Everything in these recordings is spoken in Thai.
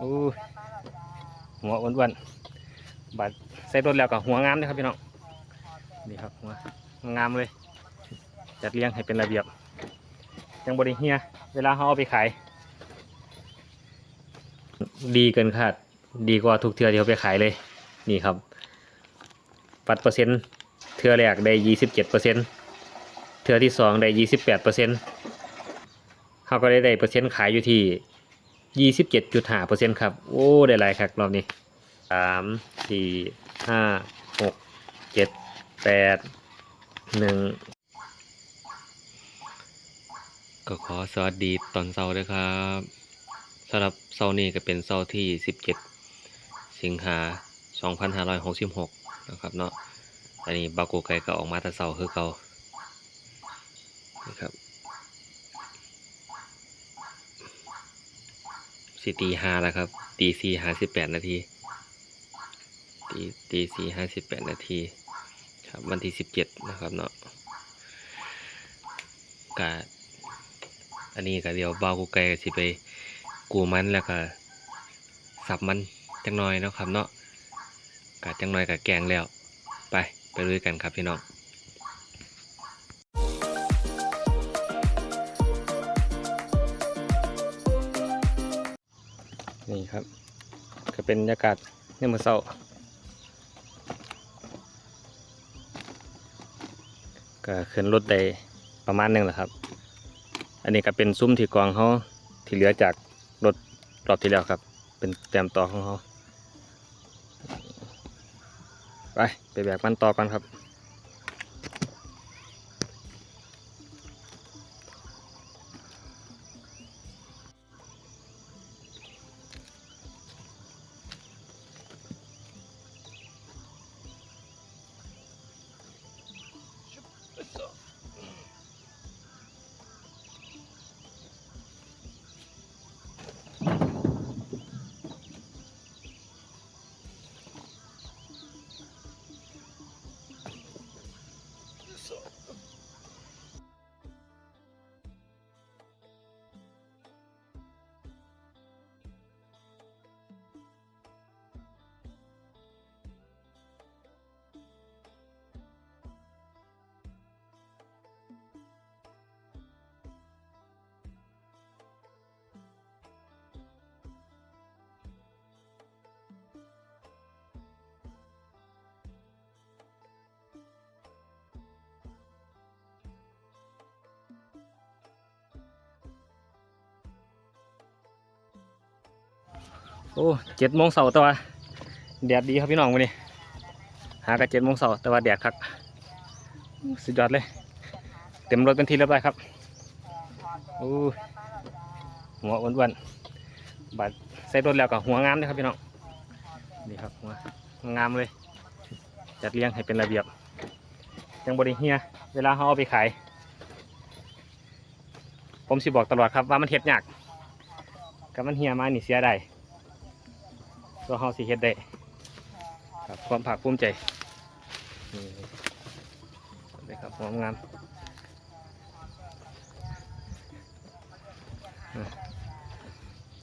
อู้หัวอ้วนๆบัดใส่รถแล้วก็หัวงามเลยครับพี่น้องนี่ครับหัวงามเลยจัดเรียงให้เป็นระเบียบ ยังบริเฮียเวลาเขาเอาไปขาย ดีเกินคาดดีกว่าทุกเทือที่เขาไปขายเลย นี่ครับปัดเปอร์เซ็นต์เทือแรกได้ยี่สิบเจ็ดเปอร์เซ็นต์เทือที่สองได้ยี่สิบแปดเปอร์เซ็นต์เขาก็ได้ได้เปอร์เซ็นต์ขายอยู่ที่ ยี่สิบเจ็ดจุดห้าเปอร์เซ็นต์ครับ โอ้ ได้หลายครับรอบนี้สามสี่ห้าหกเจ็ดแปดหนึ่งก็ขอสวัสดีตอนเช้าด้วยครับสำหรับเช้านี้ก็เป็นเช้าที่17สิงหา2566นะครับเนาะอันนี้บาโกไกก็ออกมาแต่เช้าคือเก่านะครับ สิตีห้าแล้วครับ ตีสี่ห้าสิบแปดนาที ตีตีสี่ห้าสิบแปดนาที ครับวันที่สิบเจ็ดนะครับเนาะกาอันนี้ก็เดี๋ยวเบากูไกลก็สิไปกูมันแล้วก็สับมันจังหน่อยนะครับเนาะกะจังหน่อยกับแกงแล้ว ไปไปลุยกันครับพี่น้อง ครับ ก็เป็นบรรยากาศในมื้อเช้าก็ขึ้นรถได้ประมาณนึงแหละครับ อันนี้ก็เป็นซุ้มที่กองเขาที่เหลือจากรถรอบที่แล้วครับ เป็นแต้มต่อของเขาไปไปแบกมันต่อกันครับ โอ้เจ็ดโมงเสาร์แต่ว่าแดดดีครับพี่น้องวันนี้ หากันเจ็ดโมงเสาร์แต่ว่าแดดครับสุดยอดเลย เต็มรถเป็นทีเรียบร้อยครับโอ้หัวอ้วนๆบัดใส่รถแล้วก็หัวงามเลยครับพี่น้องนี่ครับหัวงามเลยจัดเรียงให้เป็นระเบียบยังบริเฮียเวลาเขาเอาไปขาย ผมสิบอกตลอดครับว่ามันเฮ็ดยากกับมันเฮียมานี่เสียได้ ตัวเฮาสิเฮ็ดได้ครับความภาคภูมิใจนี่เลยครับความงาม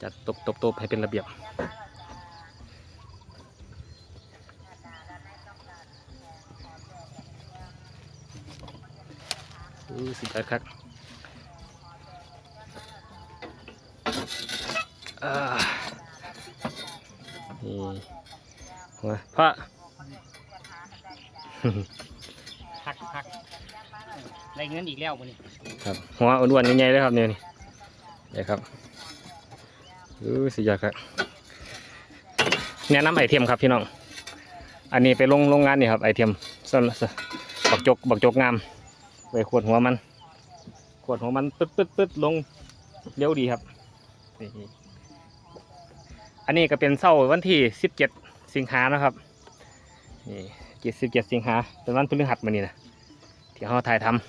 จัดตบตบตบให้เป็นระเบียบอู้สิครับครับอ่า นี่ หัวพ่อหักหักได้เงินอีกแล้ววันนี้ครับหัวอ้วนๆใหญ่ๆเลยครับเนี่ยนี่นี่ครับอู้สุดยอดครับแนะนำไอเทมครับพี่น้อง อันนี้ไปลงโรงงานนี่ครับไอเทมสนสบักจกบักจกงามไปขวดหัวมัน ขวดหัวมันปึ๊ดปึ๊ดปึ๊ดลงเร็วดีครับนี่อันนี้ก็เป็นเสาร์วันที่สิบเจ็ด สิงหานะครับนี่เจ็ดสิบเจ็ดสิงหาเป็นวันพฤหัสมานี่นะที่เขาถ่ายทำ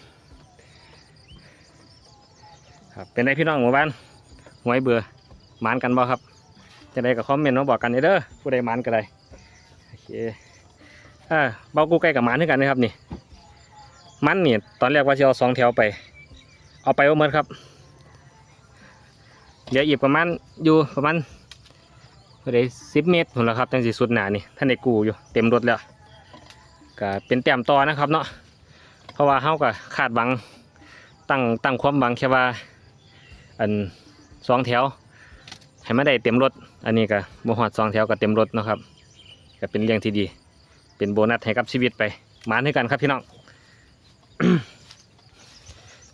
ครับเป็นไงพี่น้องหมู่บ้านหวยเบื่อหมานกันบ่ครับจะได้กับคอมเมนต์มาบอกกันเด้อผู้ใดหมานก็ได้โอเคอ่าเบากูใกล้กับหมานด้วยกันนะครับนี่มันนี่ตอนแรกว่าจะเอาสองแถวไป เอาไปว่าเมื่อครับเดี๋ยวอีกประมาณอยู่ประมาณ ก็ได้สิบเมตรพุ่นละครับจังสิสุดหนานี่ท่านได้กูอยู่เต็มรถแล้วก็เป็นแต้มต่อนะครับเนาะเพราะว่าเฮาก็คาดหวังตั้งตั้งความหวังแค่ว่าอันสองแถวให้มาได้เต็มรถ อันนี้ก็บ่ฮอดสองแถวก็เต็มรถนะครับก็เป็นเรื่องที่ดี เป็นโบนัสให้กับชีวิตไปมานให้กันครับพี่น้อง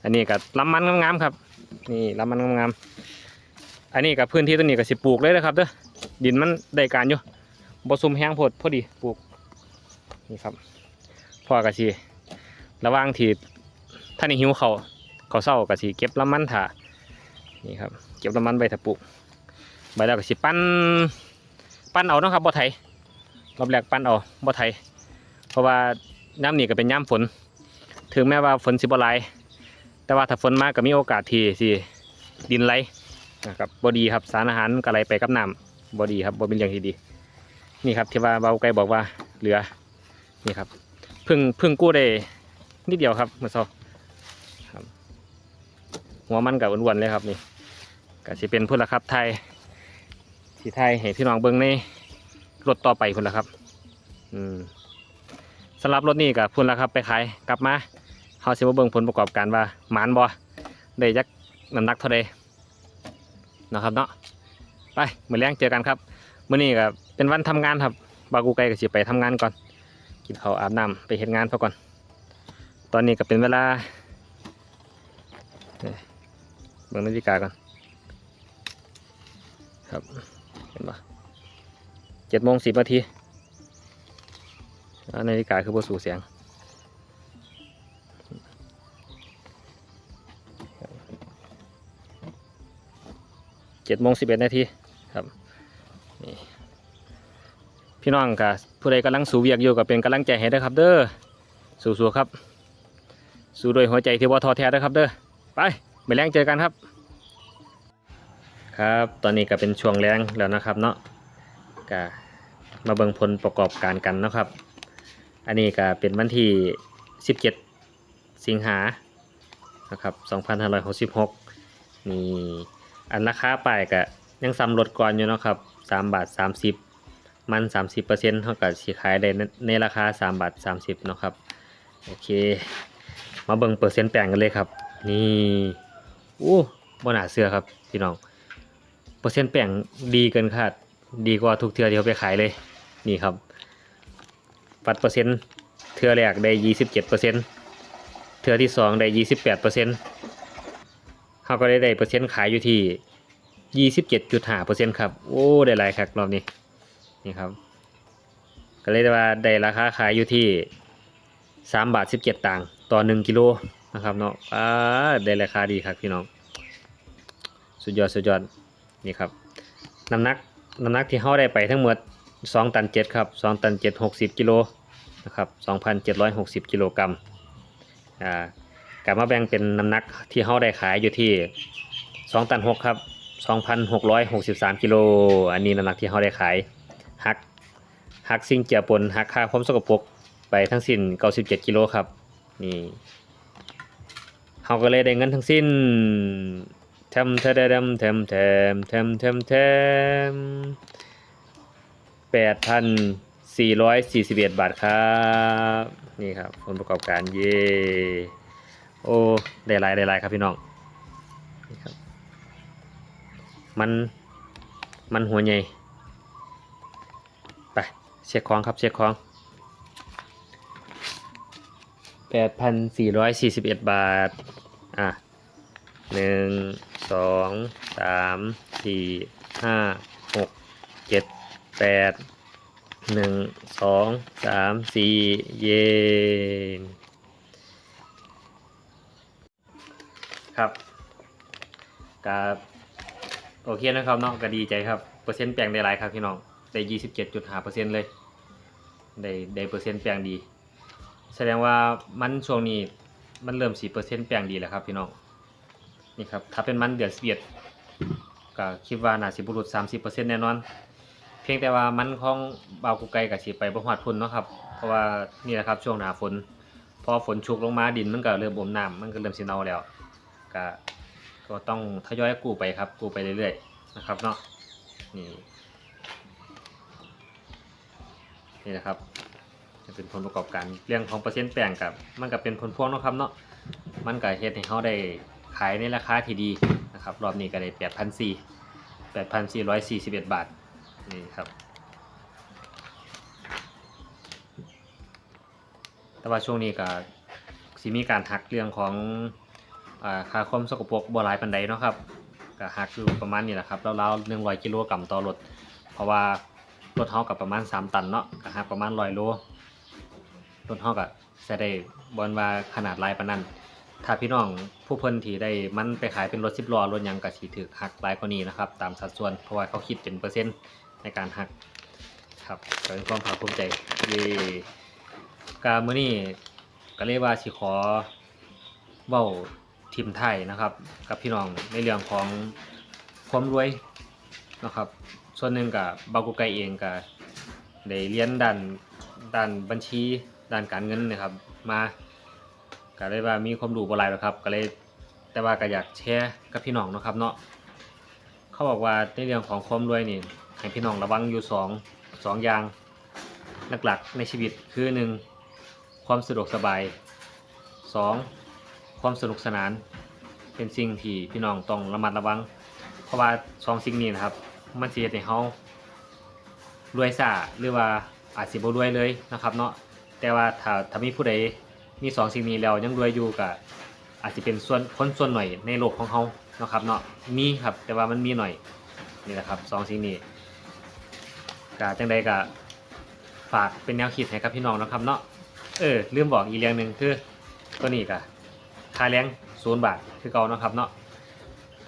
อันนี้ก็ลำมันงามๆครับ นี่ลำมันงามๆอันนี้กับพื้นที่ตัวนี้ก็สิปลูกเลยนะครับเด้อ ดินมันได้การอยู่บ่ซุ่มแห้งโพดพอดีปลูกนี่ครับพ่อกะสิระว่างที่ท่านี่หิวเขาเขาเศร้ากะสิเก็บลำมันถ่านี่ครับเก็บลำมันใบถาปลูกใบแล้วก็สิปั้นปั้นเอาเนาะครับบ่ไถรอบแรกปั้นเอาบ่ไถเพราะว่าน้ำนี่ก็เป็นย่ำฝน ถึงแม้ว่าฝนสิบ่หลายแต่ว่าถ้าฝนมากก็มีโอกาสที่สิดินไหลนะครับบดีครับสารอาหารก็ไหลไปกับน้ำ บดีครับบ่เป็นเรื่องที่ดี นี่ครับที่ว่าเบาไกลบอกว่าเหลือ นี่ครับพึ่งพึ่งกู้ได้นิดเดียวครับเมื่อเช้าครับหัวมันกับอ้วนๆเลยครับนี่ก็สิเป็นพุ่นละครับไทยสีไทยให้พี่น้องเบิ้งในรถต่อไปพุ่นละครับ อืมสำหรับรถนี้กับพุ่นละครับไปขายกลับมาเขาสิมาเบิ่งผลประกอบการว่าหมานบ่ได้จักน้ำหนักเท่าใดเนะครับเนาะ ไปมื้อแรงเจอกันครับมื้อนี้ก็เป็นวันทำงานครับบากูไกก็สิไปทำงานก่อน กินข้าวอาบน้ำไปเฮ็ดงานพอก่อน ตอนนี้ก็เป็นเวลาเบิ่งนาฬิกาก่อนครับเห็นปะเจ็ดโมงสิบนาทีนาฬิกาคือบ่สู่เสียงเจ็ดโมงสิบเอ็ดนาที ครับนี่พี่น้องกับผู้ใดกำลังสู้เวียกอยู่กับเป็นกำลังใจให้เด้ครับ เด้อสู้ๆครับ สู้ด้วยหัวใจที่ว่าทอแท้เด้อครับเด้อไปไปแรงเจอกันครับ ครับตอนนี้ก็เป็นช่วงแรงแล้วนะครับเนาะก็มาเบิ่งผลประกอบการกันนะครับ อันนี้ก็เป็นวันที่ 17 สิงหานะครับ 2566 นี่ อันราคาป้ายก็ ยังซ้ำลดก่อนอยู่เนาะครับสามบาทสามสิบมันสามสิบเปอร์เซ็นต์เท่ากับสีขายได้ในราคาสามบาทสามสิบเนาะครับโอเค มาเบิ่งเปอร์เซ็นต์แปลงกันเลยครับ นี่อู้บน่าเชื่อครับพี่น้องเปอร์เซ็นต์แปลงดีเกินคาดดีกว่าทุกเทือที่เขาไปขายเลยนี่ครับวัดเปอร์เซ็นต์เทือแรกได้ยี่สิบเจ็ดเปอร์เซ็นต์เทือที่สองได้ยี่สิบแปดเปอร์เซ็นต์เขาก็ได้ได้เปอร์เซ็นต์ขายอยู่ที่ ยี่สิบเจ็ดจุดห้าเปอร์เซ็นต์ครับ โอ้ ได้หลายครับรอบนี้ นี่ครับ ก็เลยว่าได้ราคาขายอยู่ที่สามบาทสิบเจ็ดต่างค์ต่อหนึ่งกิโลนะครับเนาะอ่าได้ราคาดีครับพี่น้อง สุดยอดสุดยอด นี่ครับ น้ำหนัก น้ำหนักที่เขาได้ไปทั้งหมดสองตันเจ็ดครับสองตันเจ็ดหกสิบกิโลนะครับสองพันเจ็ดร้อยหกสิบกิโลกรัม อ่ากลับมาแบ่งเป็นน้ำหนักที่เขาได้ขายอยู่ที่2ตัน6ครับ 2,663 กิโล อันนี้น้ำหนักที่เขาได้ขายหักหักสิ่งเจือปนหักค่าความสกปรกไปทั้งสิ้น 97 กิโลครับ นี่เขาก็เลยได้เงินทั้งสิ้นแทมเทเดมแทมแทมแทมแทมแทม8,441บาทครับ นี่ครับผลประกอบการเย่โอ้ ได้หลายได้หลายครับพี่น้อง นี่ครับ มัน มันหัวใหญ่ ไป เช็คของครับ เช็คของแปดพันสี่ร้อยสี่สิบเอ็ดบาท อะหนึ่งสองสามสี่ห้าหกเจ็ดแปดหนึ่งสองสามสี่เย็นครับก็ โอเคนะครับเนาะก็ดีใจครับเปอร์เซ็นต์แปลงได้หลายครับพี่น้องได้ยี่สิบเจ็ดจุดห้าเปอร์เซ็นต์เลยได้ได้เปอร์เซ็นต์แปลงดี แสดงว่ามันช่วงนี้มันเริ่มสี่เปอร์เซ็นต์แปลงดีแล้วครับพี่น้องนี่ครับถ้าเป็นมันเดือนสิบเอ็ดก็คิดว่าน่าสิบุรุษสามสิบเปอร์เซ็นต์แน่นอน เพียงแต่ว่ามันของเบากุไกกับสีไปบ่ฮอดพุ่นเนาะครับเพราะว่านี่แหละครับช่วงหนาฝนพอฝนชุกลงมาดินมันก็เริ่มอมน้ำมันก็เริ่มสิเน่าแล้วก็ ก็ต้องทยอยกู้ไปครับ กู้ไปเรื่อยๆนะครับเนาะนี่นี่นะครับจะเป็นผลประกอบการเรื่องของเปอร์เซ็นต์แป้งกับ มันก็เป็นผลพวงนะครับเนาะมันก็เฮ็ดให้เขาได้ขายในราคาที่ดีนะครับรอบนี้ก็ได้8,400 8,441บาทนี่ครับแต่ว่าช่วงนี้ก็สิมีการหักเรื่องของ ค่าความสกปรกบ่หลายปานใดเนาะครับก็หักอยู่ประมาณนี้แหละครับราวๆ100กิโลกรัมต่อรถเพราะว่ารถเฮากับประมาณ 3 ตันเนาะก็หักประมาณ100โลรถเฮาก็จะได้บอนว่าขนาดลายปานนั้น ถ้าพี่น้องผู้เพิ่นที่ได้มันไปขายเป็นรถ10ล้อรถยังก็สิถูกหักหลายกว่านี้นะครับ ตามสัดส่วนเพราะว่าเขาคิดเป็นเปอร์เซ็นต์ในการหักครับก็เป็นความภาคภูมิใจเย่การมื้อนี้ก็เลยว่าสิขอเว้า ทีมไทยนะครับ กับพี่น้องในเรื่องของความรวยนะครับ ส่วนหนึ่งกับบากุไกเองก็ได้เรียนด้านด้านบัญชีด้านการเงินนะครับ มาก็เลยว่ามีความรู้บ่หลายหรอกครับ ก็เลยแต่ว่าก็อยากแชร์กับพี่น้องนะครับเนาะเขาบอกว่าในเรื่องของความรวยนี่ให้พี่น้องระวังอยู่สองสองอย่างหลักๆในชีวิตคือหนึ่งความสะดวกสบายสอง ความสนุกสนาน เป็นสิ่งที่พี่น้องต้องระมัดระวัง เพราะว่าสองสิ่งนี้นะครับ มันเฮ็ดให้เฮารวยซ่าหรือว่าอาจสิบ่รวยเลยนะครับเนาะแต่ว่าถ้าถ้ามีผู้ใดมีสองสิ่งนี้แล้วยังรวยอยู่ก็อาจสิเป็นส่วนคนส่วนหน่อยในโลกของเฮาเนาะครับเนาะมีครับแต่ว่ามันมีหน่อยนี่แหละครับสองสิ่งนี้ก็จังใดก็ฝากเป็นแนวคิดให้กับพี่น้องนะครับเนาะเออลืมบอกอีกเรื่องหนึ่งคือตัวนี้ก็ ค่าแรง0บาทคือเก่านะครับเนาะ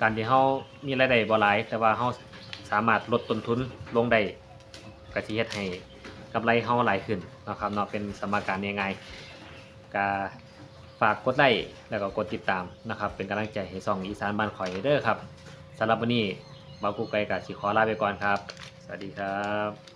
การที่เรามีรายได้บ่หลาย แต่ว่าเราสามารถลดต้นทุนลงได้ก็สิเฮ็ดให้กำไรเราหลายขึ้นนะครับเนาะเป็นสมการง่ายๆก็ฝากกดไลค์แล้วก็กดติดตามนะครับ เป็นกำลังใจให้ช่องอีสานบ้านข่อยเด้อครับสำหรับวันนี้บากูไก่กับสิขอลาไปก่อนครับ สวัสดีครับ